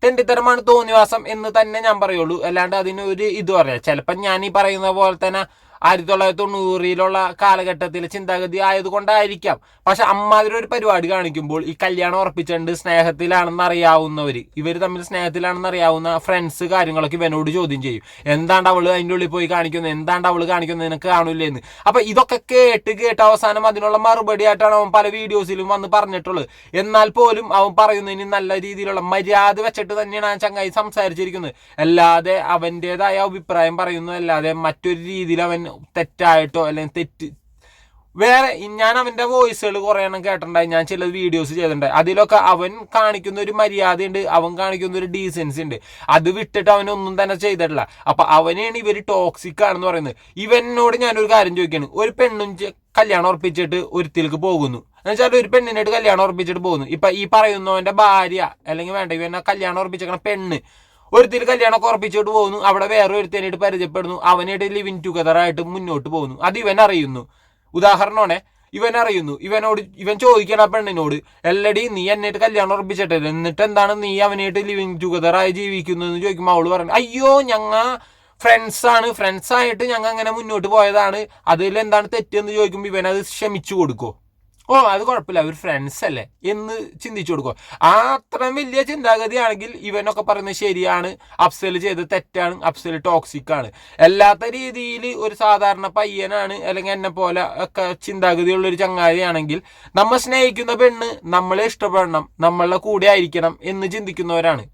തെണ്ടിത്തരമാണ് തോന്നിവാസം എന്ന് തന്നെ ഞാൻ പറയുള്ളൂ. അല്ലാണ്ട് അതിന് ഒരു ഇത് പറയാം. ചിലപ്പോൾ ഞാൻ ഈ പറയുന്ന പോലെ തന്നെ ആയിരത്തി തൊള്ളായിരത്തി തൊണ്ണൂറിലുള്ള കാലഘട്ടത്തിലെ ചിന്താഗതി ആയതുകൊണ്ടായിരിക്കാം. പക്ഷെ അമ്മാതിരി ഒരു പരിപാടി കാണിക്കുമ്പോൾ ഈ കല്യാണം ഉറപ്പിച്ചുകൊണ്ട് സ്നേഹത്തിലാണെന്ന് അറിയാവുന്നവർ ഇവർ തമ്മിൽ സ്നേഹത്തിലാണെന്ന് അറിയാവുന്ന ഫ്രണ്ട്സ് കാര്യങ്ങളൊക്കെ ഇവനോട് ചോദ്യം ചെയ്യും. എന്താണ്ട് അവൾ അതിന്റെ ഉള്ളിൽ പോയി കാണിക്കുന്നത്? എന്താണ്ട് അവൾ കാണിക്കുന്നത്? നിനക്ക് കാണില്ലേന്ന്? അപ്പൊ ഇതൊക്കെ കേട്ട് കേട്ട് അവസാനം അതിനുള്ള മറുപടി ആയിട്ടാണ് അവൻ പല വീഡിയോസിലും വന്ന് പറഞ്ഞിട്ടുള്ളത്. എന്നാൽ പോലും അവൻ പറയുന്നതിന് നല്ല രീതിയിലുള്ള മര്യാദ വെച്ചിട്ട് തന്നെയാണ് ആ ചങ്ങായി സംസാരിച്ചിരിക്കുന്നത്. അല്ലാതെ അവന്റെതായ അഭിപ്രായം പറയുന്നു. അല്ലാതെ മറ്റൊരു രീതിയിൽ അവൻ തെറ്റായിട്ടോ അല്ലെങ്കിൽ തെറ്റ്? വേറെ ഞാൻ അവന്റെ വോയിസുകൾ കുറേ എണ്ണം കേട്ടിട്ടുണ്ടായി. ഞാൻ ചില വീഡിയോസ് ചെയ്തിട്ടുണ്ടായി. അതിലൊക്കെ അവൻ കാണിക്കുന്ന ഒരു മര്യാദയുണ്ട് അവൻ കാണിക്കുന്ന ഒരു ഡീസൻസി ഉണ്ട്. അത് വിട്ടിട്ട് അവനൊന്നും തന്നെ ചെയ്തിട്ടില്ല. അപ്പൊ അവനെയാണ് ഇവർ ടോക്സിക് ആണെന്ന് പറയുന്നത്. ഇവനോട് ഞാനൊരു കാര്യം ചോദിക്കാണ്. ഒരു പെണ്ണും കല്യാണം ഉറപ്പിച്ചിട്ട് ഒരുത്തിലേക്ക് പോകുന്നു. എന്നുവെച്ചാൽ ഒരു പെണ്ണിനായിട്ട് കല്യാണം ഉറപ്പിച്ചിട്ട് പോകുന്നു. ഇപ്പൊ ഈ പറയുന്നവന്റെ ഭാര്യ അല്ലെങ്കിൽ വേണ്ട ഇവനെ കല്യാണം ഉറപ്പിച്ചേക്കണ പെണ്ണ് ഒരുത്തിൽ കല്യാണം ഉറപ്പിച്ചോട്ട് പോകുന്നു. അവിടെ വേറെ ഒരുത്തനായിട്ട് പരിചയപ്പെടുന്നു. അവനായിട്ട് ലിവിങ് ടുഗദർ ആയിട്ട് മുന്നോട്ട് പോകുന്നു. അത് ഇവൻ അറിയുന്നു. ഉദാഹരണമാണ് ഇവൻ അറിയുന്നു. ഇവനോട് ഇവൻ ചോദിക്കണം ആ പെണ്ണിനോട് എല്ലടി നീ എന്നായിട്ട് കല്യാണം ഉറപ്പിച്ചിട്ടില്ല എന്നിട്ട് എന്താണ് നീ അവനായിട്ട് ലിവിങ് ടുഗദർ ആയി ജീവിക്കുന്നതെന്ന് ചോദിക്കുമ്പോൾ അവൾ പറഞ്ഞു അയ്യോ ഞങ്ങ ഫ്രണ്ട്സ് ആണ്. ഫ്രണ്ട്സ് ആയിട്ട് ഞങ്ങൾ അങ്ങനെ മുന്നോട്ട് പോയതാണ്. അതിൽ എന്താണ് തെറ്റെന്ന് ചോദിക്കുമ്പോൾ ഇവനത് ക്ഷമിച്ചു കൊടുക്കോ. ഓ അത് കുഴപ്പമില്ല. അവർ ഫ്രണ്ട്സ് അല്ലേ? എന്ന് ചിന്തിച്ചു കൊടുക്കുക ആ അത്രയും വലിയ ചിന്താഗതിയാണെങ്കിൽ ഇവനൊക്കെ പറയുന്നത് ശരിയാണ്. അഫ്സൽ ചെയ്ത് തെറ്റാണ്. അഫ്സൽ ടോക്സിക് ആണ്. അല്ലാത്ത രീതിയിൽ ഒരു സാധാരണ പയ്യനാണ് അല്ലെങ്കിൽ എന്നെ പോലെ ഒക്കെ ചിന്താഗതിയുള്ള ഒരു ചങ്ങാതിയാണെങ്കിൽ നമ്മൾ സ്നേഹിക്കുന്ന പെണ്ണ് നമ്മളെ ഇഷ്ടപ്പെടണം. നമ്മളുടെ കൂടെ ആയിരിക്കണം എന്ന് ചിന്തിക്കുന്നവരാണ്.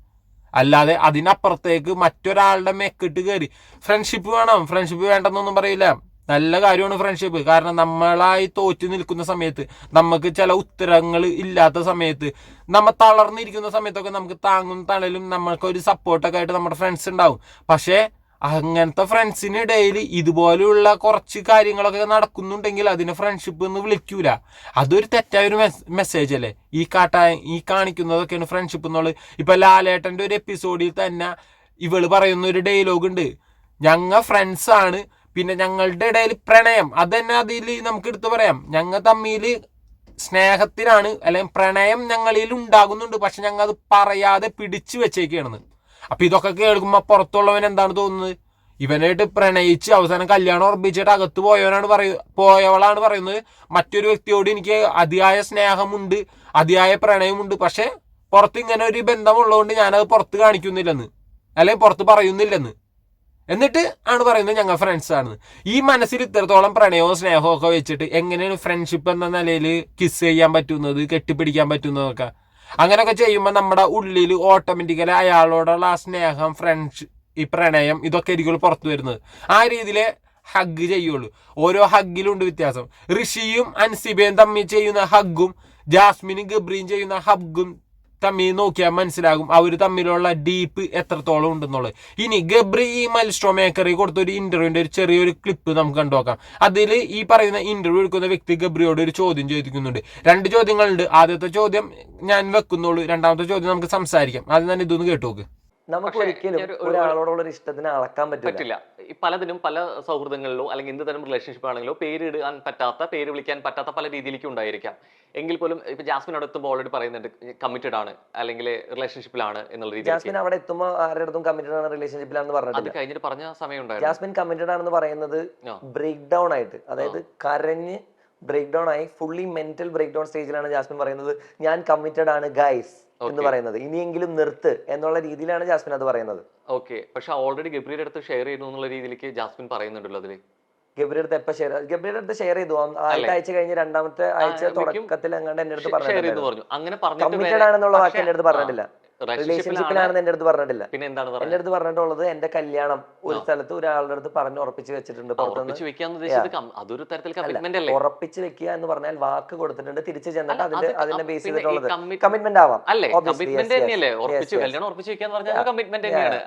അല്ലാതെ അതിനപ്പുറത്തേക്ക് മറ്റൊരാളുടെ മെക്കിട്ട് കയറി. ഫ്രണ്ട്ഷിപ്പ് വേണം. ഫ്രണ്ട്ഷിപ്പ് വേണ്ടെന്നൊന്നും പറയില്ല. നല്ല കാര്യമാണ് ഫ്രണ്ട്ഷിപ്പ് കാരണം നമ്മളായി തോറ്റു നിൽക്കുന്ന സമയത്ത് നമുക്ക് ചില ഉത്തരങ്ങൾ ഇല്ലാത്ത സമയത്ത് നമ്മൾ തളർന്നിരിക്കുന്ന സമയത്തൊക്കെ നമുക്ക് താങ്ങും തണലും നമ്മൾക്ക് ഒരു സപ്പോർട്ടൊക്കെ ആയിട്ട് നമ്മുടെ ഫ്രണ്ട്സ് ഉണ്ടാവും. പക്ഷേ അങ്ങനത്തെ ഫ്രണ്ട്സിനിടയിൽ ഇതുപോലെയുള്ള കുറച്ച് കാര്യങ്ങളൊക്കെ നടക്കുന്നുണ്ടെങ്കിൽ അതിനെ ഫ്രണ്ട്ഷിപ്പ് എന്ന് വിളിക്കൂല. അതൊരു തെറ്റായ ഒരു മെസ്സേജ് അല്ലേ? ഈ കാട്ടാ ഈ കാണിക്കുന്നതൊക്കെയാണ് ഫ്രണ്ട്ഷിപ്പ് എന്നുള്ളത് ഇപ്പൊ ലാലേട്ടന്റെ ഒരു എപ്പിസോഡിൽ തന്നെ ഇവൾ പറയുന്ന ഒരു ഡയലോഗ് ഉണ്ട്. ഞങ്ങ ഫ്രണ്ട്സ് ആണ്. പിന്നെ ഞങ്ങളുടെ ഇടയിൽ പ്രണയം അത് തന്നെ അതിൽ നമുക്ക് എടുത്തു പറയാം. ഞങ്ങൾ തമ്മിൽ സ്നേഹത്തിനാണ് അല്ലെങ്കിൽ പ്രണയം ഞങ്ങളിൽ ഉണ്ടാകുന്നുണ്ട്. പക്ഷെ ഞങ്ങൾ അത് പറയാതെ പിടിച്ചു വെച്ചേക്കാണെന്ന് അപ്പൊ ഇതൊക്കെ കേൾക്കുമ്പോൾ പുറത്തുള്ളവൻ എന്താണ് തോന്നുന്നത്? ഇവനായിട്ട് പ്രണയിച്ച് അവസാനം കല്യാണം ഉറപ്പിച്ചിട്ട് അകത്ത് പോയവനാണ് പറയ പോയവളാണ് പറയുന്നത്. മറ്റൊരു വ്യക്തിയോട് എനിക്ക് അതിയായ സ്നേഹമുണ്ട് അതിയായ പ്രണയമുണ്ട്. പക്ഷെ പുറത്ത് ഇങ്ങനെ ഒരു ബന്ധമുള്ളതുകൊണ്ട് ഞാനത് പുറത്ത് കാണിക്കുന്നില്ലെന്ന് അല്ലെങ്കിൽ പുറത്ത് പറയുന്നില്ലെന്ന്. എന്നിട്ട് ആണ് പറയുന്നത് ഞങ്ങൾ ഫ്രണ്ട്സ് ആണ് ഈ മനസ്സിൽ ഇത്രത്തോളം പ്രണയവും സ്നേഹവും ഒക്കെ വെച്ചിട്ട് എങ്ങനെയാണ് ഫ്രണ്ട്ഷിപ്പ് എന്ന നിലയിൽ കിസ് ചെയ്യാൻ പറ്റുന്നത് കെട്ടിപ്പിടിക്കാൻ പറ്റുന്നതൊക്കെ? അങ്ങനെയൊക്കെ ചെയ്യുമ്പോൾ നമ്മുടെ ഉള്ളിൽ ഓട്ടോമാറ്റിക്കലി അയാളോടുള്ള ആ സ്നേഹം ഫ്രണ്ട്സ് ഈ പ്രണയം ഇതൊക്കെ ആയിരിക്കും പുറത്തു വരുന്നത്. ആ രീതിയിലെ ഹഗ് ചെയ്യുള്ളൂ. ഓരോ ഹഗ്ഗിലുണ്ട് വ്യത്യാസം. ഋഷിയും അൻസിബയും തമ്മിൽ ചെയ്യുന്ന ഹഗ്ഗും ജാസ്മിനും ഗബ്രിയും ചെയ്യുന്ന ഹഗ്ഗും തമ്മിൽ നോക്കിയാൽ മനസ്സിലാകും അവർ തമ്മിലുള്ള ഡീപ്പ് എത്രത്തോളം ഉണ്ടെന്നുള്ളത്. ഇനി ഗബ്രി ഈ മൈൽസ്റ്റോ മേക്കറി കൊടുത്ത ഒരു ഇന്റർവ്യൂവിന്റെ ഒരു ചെറിയൊരു ക്ലിപ്പ് നമുക്ക് കണ്ടുനോക്കാം അതിൽ ഈ പറയുന്ന ഇന്റർവ്യൂ എടുക്കുന്ന വ്യക്തി ഗബ്രിയോട് ഒരു ചോദ്യം ചോദിക്കുന്നുണ്ട്. രണ്ട് ചോദ്യങ്ങളുണ്ട്. ആദ്യത്തെ ചോദ്യം ഞാൻ വെക്കുന്നുള്ളൂ. രണ്ടാമത്തെ ചോദ്യം നമുക്ക് സംസാരിക്കാം. അത് തന്നെ ഇതൊന്ന് കേട്ടു നോക്ക്. നമുക്ക് ഒരിക്കലും ഒരു- ഒരാളോടുള്ള ഒരു ഇഷ്ടത്തിന് അളക്കാൻ പറ്റില്ല. പലതിനും പല സൗഹൃദങ്ങളിലോ അല്ലെങ്കിൽ എന്ത് തരം റിലേഷൻഷിപ്പ് ആണെങ്കിലോ പേര് ഇടാൻ പറ്റാത്ത പേര് വിളിക്കാൻ പറ്റാത്ത പല രീതിയിലേക്കും ഉണ്ടായിരിക്കാം. എങ്കിൽ പോലും ഇപ്പൊ ജാസ്മിൻ അവിടെ എത്തുമ്പോൾ ഓൾറെഡി പറയുന്നുണ്ട് കമ്മിറ്റഡ് ആണ് അല്ലെങ്കിൽ റിലേഷൻഷിപ്പിലാണ് എന്നുള്ള രീതി ജാസ്മിൻ അവിടെ എത്തുമ്പോൾ ആരുടെ അടുത്തും കമ്മിറ്റഡ് ആണ് റിലേഷൻഷിപ്പിലാണെന്ന് അത് കഴിഞ്ഞിട്ട് പറഞ്ഞ സമയം ഉണ്ടായിരുന്നു ജാസ്മിൻ കമ്മിറ്റഡ് ആണെന്ന് പറയുന്നത്. ബ്രേക്ക് ഡൗൺ ആയിട്ട് അതായത് കരഞ്ഞ് ബ്രേക്ക് ഡൗൺ ആയി ഫുള്ളി മെന്റൽ ബ്രേക്ക് ഡൗൺ സ്റ്റേജിലാണ് ജാസ്മിൻ പറയുന്നത്. ഞാൻ കമ്മിറ്റഡ് ആണ് ഗൈസ് എന്ന്. പറയുന്നത്. ഇനിയെങ്കിലും നിർത്ത് എന്നുള്ള രീതിയിലാണ് ജാസ്മിൻ അത് പറയുന്നത്. ഓക്കെ പക്ഷെ ഓൾറെഡി ഗബ്രിയുടെ അടുത്ത് ഷെയർ ചെയ്യുന്നു എന്നുള്ള രീതിയിലേക്ക് ജാസ്മിൻ പറയുന്നുണ്ടല്ലോ അതിൽ. ഗബ്രിയുടെ അടുത്ത് എപ്പോ ഷെയർ ഗബ്രിയുടെ അടുത്ത് ഷെയർ ചെയ്തു. ആദ്യത്തെ ആഴ്ച കഴിഞ്ഞ് രണ്ടാമത്തെ ആഴ്ച തുടക്കത്തിൽ എങ്ങാണ്ട് എന്റെ അടുത്ത് പറഞ്ഞു. കമ്മിറ്റഡ് ആണെന്നുള്ള വാക്ക് എന്റെ അടുത്ത് പറഞ്ഞിട്ടില്ല. റിലേഷൻഷിപ്പിലാണെന്ന് എന്റെ അടുത്ത് പറഞ്ഞിട്ടില്ല. പിന്നെ എന്താണ് എന്റെ അടുത്ത് പറഞ്ഞിട്ടുള്ളത് എന്റെ കല്യാണം ഒരു സ്ഥലത്ത് ഒരാളുടെ അടുത്ത് പറഞ്ഞ് ഉറപ്പിച്ച് വെച്ചിട്ടുണ്ട് അതൊരു തരത്തിൽ ഉറപ്പിച്ച് വെക്കുക എന്ന് പറഞ്ഞാൽ വാക്ക് കൊടുത്തിട്ടുണ്ട് തിരിച്ചു ചെന്നിട്ട് അതിന്റെ അതിന്റെ അതിനെ ബേസ് ചെയ്തിട്ടുള്ളത് കമ്മിറ്റ്മെന്റ് ആവാം. അല്ലേ? കമ്മിറ്റ്മെന്റ് തന്നെയല്ലേ? ഉറപ്പിച്ച് കല്യാണം ഉറപ്പിച്ച് വെക്കാന്ന് പറഞ്ഞാൽ. കമ്മിറ്റ്മെന്റ് തന്നെയാണ്.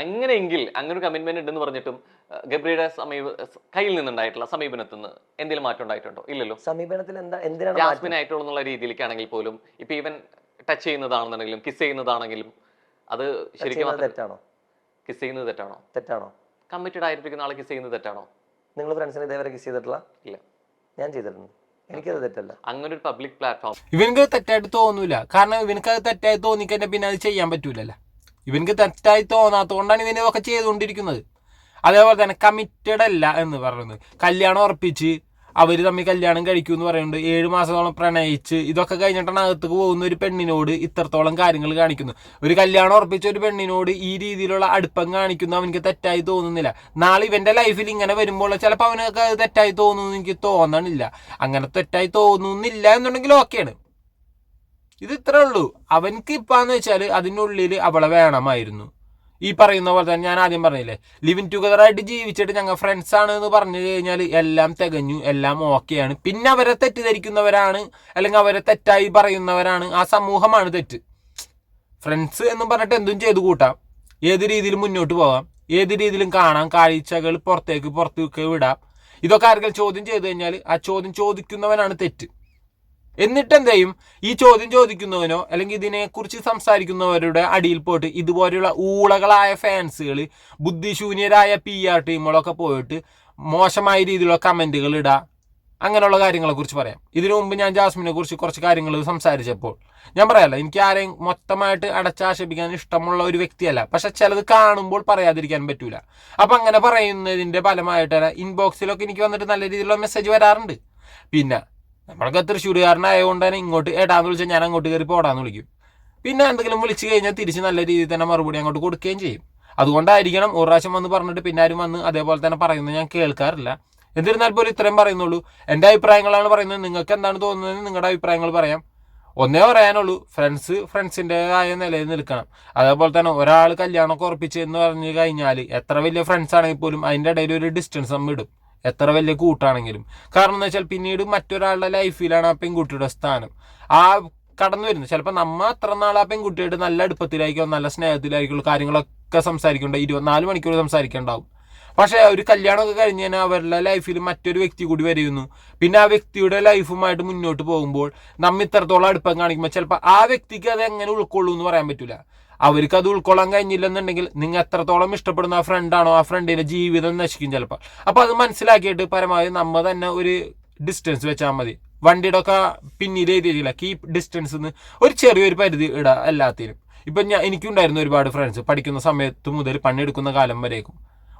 അങ്ങനെയെങ്കിൽ അങ്ങനെ ഒരു കമ്മിറ്റ്മെന്റ് ഉണ്ടെന്ന് പറഞ്ഞിട്ടും ഗബ്രിയുടെ സമീപ കയ്യിൽ നിന്നുണ്ടായിട്ടുള്ള സമീപനത്തിൽ നിന്ന് എന്തെങ്കിലും മാറ്റം ഉണ്ടായിട്ടുണ്ടോ? ഇല്ലല്ലോ. സമീപനത്തിൽ എന്താ എന്തിനാണ്? ജാസ്മിൻ ആയിട്ടുള്ള രീതിയിലേക്കാണെങ്കിൽ പോലും ഇപ്പൊ ഈവൻ ടച്ച് ചെയ്യുന്നതാണെന്നുണ്ടെങ്കിലും കിസ് ചെയ്യുന്നതാണെങ്കിലും അത് ശരിക്കും തെറ്റാണോ? കിസ് ചെയ്യുന്നത് തെറ്റാണോ? തെറ്റാണോ? കമ്മിറ്റഡ് ആയിരിക്കുന്ന ആളെ കിസ് ചെയ്യുന്നത് തെറ്റാണോ? നിങ്ങൾ ഫ്രണ്ട്സിനെ ഇതേവരെ കിസ് ചെയ്തിട്ടില്ല? ഇല്ല. ഞാൻ ചെയ്തിട്ടുണ്ട്. എനിക്കത് തെറ്റല്ല. അങ്ങനെ ഒരു പബ്ലിക് പ്ലാറ്റ്ഫോം ഇവനക്ക് തെറ്റായിട്ട് തോന്നൂല. കാരണം ഇവനക്ക് അത് തെറ്റായി തോന്നിക്കഴിഞ്ഞാൽ പിന്നെ അത് ചെയ്യാൻ പറ്റൂലല്ലോ. ഇവനക്ക് തെറ്റായി തോന്നാത്തതുകൊണ്ടാണ് ഇവനൊക്കെ ചെയ്തുകൊണ്ടിരിക്കുന്നത്. അതേപോലെ തന്നെ കമ്മിറ്റഡ് അല്ല എന്ന് പറയുന്നത്. കല്യാണം ഉറപ്പിച്ച് അവർ തമ്മിൽ കല്യാണം കഴിക്കൂ എന്ന് പറയുന്നുണ്ട്. ഏഴ് മാസത്തോളം പ്രണയിച്ച് ഇതൊക്കെ കഴിഞ്ഞിട്ടാണ് അകത്തേക്ക് പോകുന്ന ഒരു പെണ്ണിനോട് ഇത്രത്തോളം കാര്യങ്ങൾ കാണിക്കുന്നു. ഒരു കല്യാണം ഉറപ്പിച്ച ഒരു പെണ്ണിനോട് ഈ രീതിയിലുള്ള അടുപ്പം കാണിക്കുന്നു. അവനക്ക് തെറ്റായി തോന്നുന്നില്ല. നാളെ ഇവന്റെ ലൈഫിൽ ഇങ്ങനെ വരുമ്പോൾ ചിലപ്പോൾ അവനൊക്കെ അത് തെറ്റായി തോന്നുന്നു എനിക്ക് തോന്നണില്ല. അങ്ങനെ തെറ്റായി തോന്നുന്നില്ല എന്നുണ്ടെങ്കിൽ ഓക്കെയാണ് ഇത് ഇത്രേ ഉള്ളൂ. അവൻക്ക് ഇപ്പാന്ന് വെച്ചാൽ അതിനുള്ളിൽ അവളെ വേണമായിരുന്നു. ഈ പറയുന്ന പോലെ തന്നെ ഞാൻ ആദ്യം പറഞ്ഞില്ലേ ലിവിങ് ടുഗദർ ആയിട്ട് ജീവിച്ചിട്ട് ഞങ്ങൾ ഫ്രണ്ട്സ് ആണ് എന്ന് പറഞ്ഞു കഴിഞ്ഞാൽ എല്ലാം തികഞ്ഞു എല്ലാം ഓക്കെയാണ് പിന്നെ അവരെ തെറ്റിദ്ധരിക്കുന്നവരാണ് അല്ലെങ്കിൽ അവരെ തെറ്റായി പറയുന്നവരാണ് ആ സമൂഹമാണ് തെറ്റ്. ഫ്രണ്ട്സ് എന്ന് പറഞ്ഞിട്ട് എന്തും ചെയ്തു കൂട്ടാം. ഏത് രീതിയിൽ മുന്നോട്ട് പോകാം. ഏത് രീതിയിലും കാണാം. കാഴ്ചകൾ പുറത്തേക്ക് പുറത്തേക്ക് വിടാം. ഇതൊക്കെ ആരെങ്കിലും ചോദ്യം ചെയ്തു കഴിഞ്ഞാൽ ആ ചോദ്യം ചോദിക്കുന്നവനാണ് തെറ്റ്. എന്നിട്ട് ചെയ്യും ഈ ചോദ്യം ചോദിക്കുന്നവനോ അല്ലെങ്കിൽ ഇതിനെക്കുറിച്ച് സംസാരിക്കുന്നവരുടെ അടിയിൽ പോയിട്ട് ഇതുപോലെയുള്ള ഊളകളായ ഫാൻസുകൾ ബുദ്ധിശൂന്യരായ പി ആർ ടീമുകളൊക്കെ പോയിട്ട് മോശമായ രീതിയിലുള്ള കമന്റുകൾ ഇടുക അങ്ങനെയുള്ള കാര്യങ്ങളെക്കുറിച്ച് പറയാം. ഇതിനു മുമ്പ് ഞാൻ ജാസ്മിനെ കുറിച്ച് കുറച്ച് കാര്യങ്ങൾ സംസാരിച്ചപ്പോൾ ഞാൻ പറയാല്ല എനിക്ക് ആരെയും മൊത്തമായിട്ട് അടച്ചാക്ഷേപിക്കാൻ ഇഷ്ടമുള്ള ഒരു വ്യക്തിയല്ല. പക്ഷെ ചിലത് കാണുമ്പോൾ പറയാതിരിക്കാൻ പറ്റൂല. അപ്പം അങ്ങനെ പറയുന്നതിന്റെ ഫലമായിട്ട് ഇൻബോക്സിലൊക്കെ എനിക്ക് വന്നിട്ട് നല്ല രീതിയിലുള്ള മെസ്സേജ് വരാറുണ്ട്. പിന്നെ നമ്മളൊക്കെ തൃശ്ശൂരുകാരനായതുകൊണ്ട് തന്നെ ഇങ്ങോട്ട് ഏട്ടാന്ന് വിളിച്ചാൽ ഞാൻ അങ്ങോട്ട് കയറി പോടാന്ന് വിളിക്കും. പിന്നെ എന്തെങ്കിലും വിളിച്ചു കഴിഞ്ഞാൽ തിരിച്ച് നല്ല രീതിയിൽ തന്നെ മറുപടി അങ്ങോട്ട് കൊടുക്കുകയും ചെയ്യും. അതുകൊണ്ടായിരിക്കണം ഒരു പ്രാവശ്യം വന്ന് പറഞ്ഞിട്ട് പിന്നെ ആരും വന്ന് അതേപോലെ തന്നെ പറയുന്നത് ഞാൻ കേൾക്കാറില്ല. എന്നിരുന്നാൽ പോലും ഇത്രയും പറയുന്നുള്ളൂ. എന്റെ അഭിപ്രായങ്ങളാണ് പറയുന്നത്. നിങ്ങൾക്ക് എന്താണ് തോന്നുന്നത് നിങ്ങളുടെ അഭിപ്രായങ്ങൾ പറയാം. ഒന്നേ പറയാനുള്ളൂ. ഫ്രണ്ട്സ് ഫ്രണ്ട്സിന്റെതായ നിലയിൽ നിൽക്കണം. അതേപോലെ തന്നെ ഒരാൾ കല്യാണമൊക്കെ ഉറപ്പിച്ച് എന്ന് പറഞ്ഞു കഴിഞ്ഞാൽ എത്ര വലിയ ഫ്രണ്ട്സ് ആണെങ്കിൽ പോലും അതിന്റെ ഇടയിൽ ഒരു ഡിസ്റ്റൻസ് നമ്മൾ ഇടും. എത്ര വലിയ കൂട്ടാണെങ്കിലും. കാരണം എന്ന് വെച്ചാൽ പിന്നീട് മറ്റൊരാളുടെ ലൈഫിലാണ് ആ പെൺകുട്ടിയുടെ സ്ഥാനം. ആ കടന്നു വരുന്നത്. ചിലപ്പോൾ നമ്മ അത്ര നാൾ ആ പെൺകുട്ടിയായിട്ട് നല്ല അടുപ്പത്തിലായിരിക്കും നല്ല സ്നേഹത്തിലായിരിക്കും കാര്യങ്ങളൊക്കെ സംസാരിക്കേണ്ട ഇരുപത്തിനാല് മണിക്കൂർ സംസാരിക്കേണ്ടാവും. പക്ഷേ ഒരു കല്യാണമൊക്കെ കഴിഞ്ഞ് കഴിഞ്ഞാൽ അവരുടെ ലൈഫിൽ മറ്റൊരു വ്യക്തി കൂടി വരുന്നു പിന്നെ ആ വ്യക്തിയുടെ ലൈഫുമായിട്ട് മുന്നോട്ട് പോകുമ്പോൾ നമ്മ ഇത്രത്തോളം അടുപ്പം കാണിക്കുമ്പോൾ ചിലപ്പോൾ ആ വ്യക്തിക്ക് അത് എങ്ങനെ ഉൾക്കൊള്ളൂ എന്ന് പറയാൻ പറ്റില്ല അവർക്ക് അത് ഉൾക്കൊള്ളാൻ കഴിഞ്ഞില്ലെന്നുണ്ടെങ്കിൽ നിങ്ങൾ എത്രത്തോളം ഇഷ്ടപ്പെടുന്ന ആ ഫ്രണ്ടാണോ ആ ഫ്രണ്ടിന്റെ ജീവിതം നശിക്കും ചിലപ്പോൾ അപ്പോൾ അത് മനസ്സിലാക്കിയിട്ട് പരമാവധി നമ്മ തന്നെ ഒരു ഡിസ്റ്റൻസ് വെച്ചാൽ മതി. വണ്ടിയുടെ ഒക്കെ പിന്നിൽ എഴുതിയിട്ടില്ല കീപ് ഡിസ്റ്റൻസ് എന്ന് ഒരു ചെറിയൊരു പരിധി ഇടാം എല്ലാത്തിനും. ഇപ്പം ഞാൻ എനിക്കുണ്ടായിരുന്നു ഒരുപാട് ഫ്രണ്ട്സ് പഠിക്കുന്ന സമയത്ത് മുതൽ പണിയെടുക്കുന്ന കാലം വരേക്കും.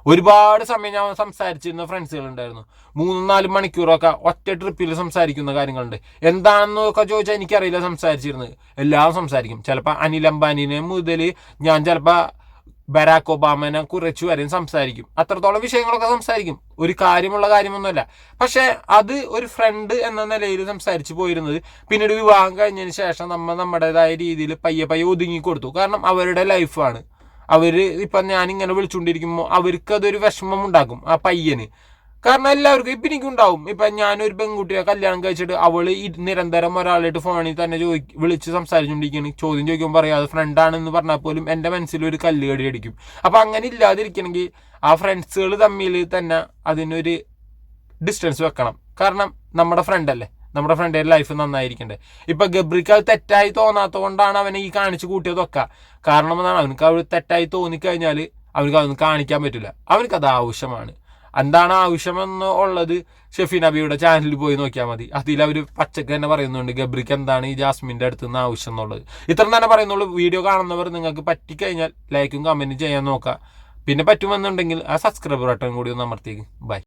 ഒരുപാട് സമയം ഞാൻ സംസാരിച്ചിരുന്ന ഫ്രണ്ട്സുകളുണ്ടായിരുന്നു. മൂന്നും നാലും മണിക്കൂറൊക്കെ ഒറ്റ ട്രിപ്പിൽ സംസാരിക്കുന്ന കാര്യങ്ങളുണ്ട്. എന്താണെന്നൊക്കെ ചോദിച്ചാൽ എനിക്കറിയില്ല സംസാരിച്ചിരുന്നത്. എല്ലാം സംസാരിക്കും. ചിലപ്പോൾ അനിൽ അംബാനിനെ മുതൽ ഞാൻ ചിലപ്പോൾ ബരാക്ക് ഒബാമനെ കുറച്ചു വരെയും സംസാരിക്കും. അത്രത്തോളം വിഷയങ്ങളൊക്കെ സംസാരിക്കും. ഒരു കാര്യമുള്ള കാര്യമൊന്നുമല്ല. പക്ഷേ അത് ഒരു ഫ്രണ്ട് എന്ന നിലയിൽ സംസാരിച്ചു പോയിരുന്നത് പിന്നീട് വിവാഹം കഴിഞ്ഞതിന് ശേഷം നമ്മൾ നമ്മുടേതായ രീതിയിൽ പയ്യെ പയ്യെ ഒതുങ്ങി കൊടുത്തു. കാരണം അവരുടെ ലൈഫാണ് അവർ ഇപ്പം ഞാനിങ്ങനെ വിളിച്ചുകൊണ്ടിരിക്കുമ്പോൾ അവർക്ക് അതൊരു വിഷമം ഉണ്ടാക്കും ആ പയ്യന്. കാരണം എല്ലാവർക്കും ഇപ്പം എനിക്കുണ്ടാവും. ഇപ്പം ഞാനൊരു പെൺകുട്ടിയെ കല്യാണം കഴിച്ചിട്ട് അവൾ നിരന്തരം ഒരാളായിട്ട് ഫോണിൽ തന്നെ ചോദി വിളിച്ച് സംസാരിച്ചുകൊണ്ടിരിക്കുകയാണ് ചോദ്യം ചോദിക്കുമ്പോൾ പറയാതെ ഫ്രണ്ടാണെന്ന് പറഞ്ഞാൽ പോലും എന്റെ മനസ്സിൽ ഒരു കല്ലുകടി അടിക്കും. അപ്പം അങ്ങനെ ഇല്ലാതിരിക്കണമെങ്കിൽ ആ ഫ്രണ്ട്സുകൾ തമ്മിൽ തന്നെ അതിനൊരു ഡിസ്റ്റൻസ് വെക്കണം. കാരണം നമ്മുടെ ഫ്രണ്ട് അല്ലേ? നമ്മുടെ ഫ്രണ്ടിന്റെ ലൈഫ് നന്നായിരിക്കണ്ടേ. ഇപ്പൊ ഗബ്രിക്ക് അത് തെറ്റായി തോന്നാത്തത് കൊണ്ടാണ് അവനെ ഈ കാണിച്ചു കൂട്ടിയതൊക്കെ. കാരണം എന്താണ്? അവനക്ക് അവർ തെറ്റായി തോന്നിക്കഴിഞ്ഞാൽ അവനക്ക് അതൊന്നും കാണിക്കാൻ പറ്റില്ല. അവനക്ക് അത് ആവശ്യമാണ്. എന്താണ് ആവശ്യമെന്ന് ഉള്ളത്? ഷെഫി നബിയുടെ ചാനലിൽ പോയി നോക്കിയാൽ മതി. അതിൽ അവർ പച്ചക്ക് തന്നെ പറയുന്നുണ്ട് ഗബ്രിക്ക് എന്താണ് ഈ ജാസ്മിന്റെ അടുത്ത് നിന്ന് ആവശ്യം എന്നുള്ളത് ഇത്ര തന്നെ പറയുന്നുള്ളൂ. വീഡിയോ കാണുന്നവർ നിങ്ങൾക്ക് പറ്റിക്കഴിഞ്ഞാൽ ലൈക്കും കമന്റും ചെയ്യാൻ നോക്കുക. പിന്നെ പറ്റുമെന്നുണ്ടെങ്കിൽ ആ സബ്സ്ക്രൈബർ ബട്ടൺ കൂടി ഒന്ന് അമർത്തിയേക്ക്. ബൈ